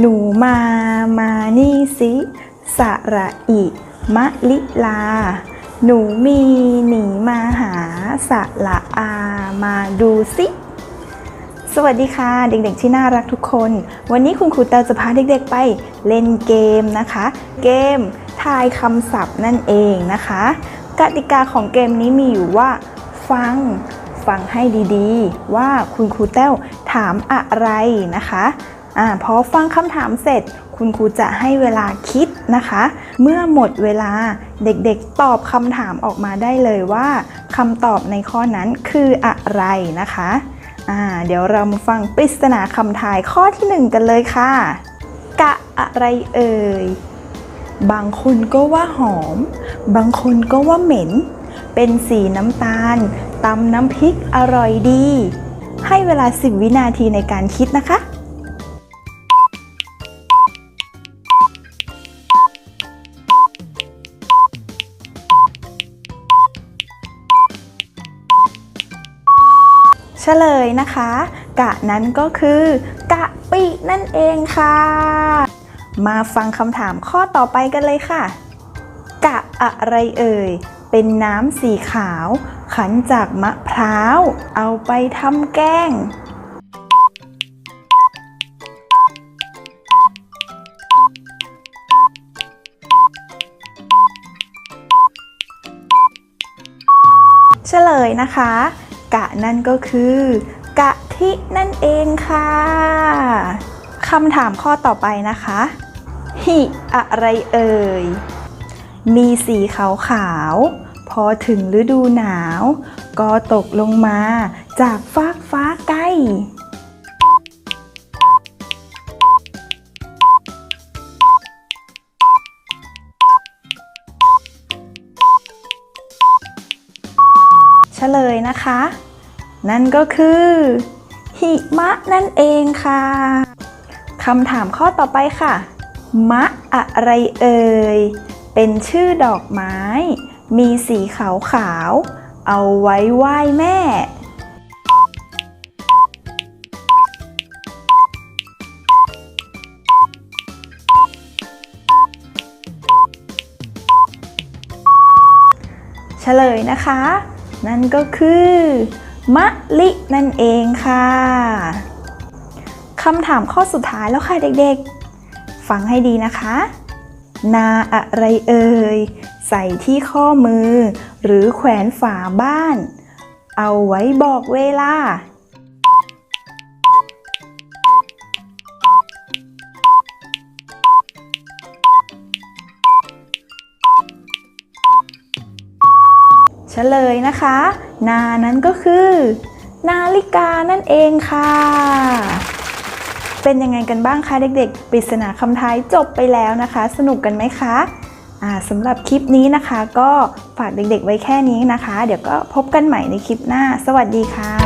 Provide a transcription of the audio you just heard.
หนูมามานี่สิสระอิมะลิลา หนูมีหนีมาหาสระอามาดูสิสวัสดีค่ะ เด็กๆที่น่ารักทุกคน วันนี้คุณครูเตาจะพาเด็กๆไปเล่นเกมนะคะ เกมทายคำศัพท์นั่นเองนะคะ กติกาของเกมนี้มีอยู่ว่า ฟังฟังให้ดีๆ ว่าคุณครูแต้วถามอะไรนะคะ อ่าพอฟังคำถามเสร็จ คุณครูจะให้เวลาคิดนะคะ เมื่อหมดเวลาเด็กๆ ตอบคำถามออกมาได้เลยว่าคำตอบในข้อนั้นคืออะไรนะคะอ่าเดี๋ยวเรามาฟังปริศนาคำทายข้อที่หนึ่งกันเลยค่ะ กะอะไรเอ่ย บางคนก็ว่าหอม บางคนก็ว่าเหม็น เป็นสีน้ำตาลตำน้ำพริกอร่อยดี ให้เวลา 10 วินาทีในการคิดนะคะ เฉลยนะคะ กะนั้นก็คือ กะปินั่นเองค่ะ มาฟังคำถามข้อต่อไปกันเลยค่ะ กะอะไรเอ่ย เป็นน้ำสีขาว ขันจากมะพร้าว เอาไปทำแกงเฉลยนะคะ กะนั่นก็คือกะทินั่นเองค่ะคำถามข้อต่อไปนะคะหิอะไรเอ่ย มีสีขาวขาวๆพอถึงฤดูหนาว ก็ตกลงมาจากฟากฟ้าใกล้เฉลยนะคะ นั่นก็คือหิมะนั่นเองค่ะคำถามข้อต่อไปค่ะ มะอะไรเอ่ย เป็นชื่อดอกไม้ มีสีขาวขาวๆเอาไว้ไหว้แม่ เฉลยนะคะ นั่นก็คือ มะลินั่นเองค่ะคำถามข้อสุดท้ายแล้วค่ะเด็กๆ ฟังให้ดีนะคะ นาอะไรเอ่ย ใส่ที่ข้อมือ หรือแขวนฝาบ้าน เอาไว้บอกเวลา เฉลยนะคะ นานั้นก็คือ นาฬิกานั่นเองค่ะ เป็นยังไงกันบ้างคะเด็กๆ ปริศนาคำทายจบไปแล้วนะคะ สนุกกันไหมคะสำหรับคลิปนี้นะคะ ก็ฝากเด็กๆไว้แค่นี้นะคะ เดี๋ยวก็พบกันใหม่ในคลิปหน้า สวัสดีค่ะ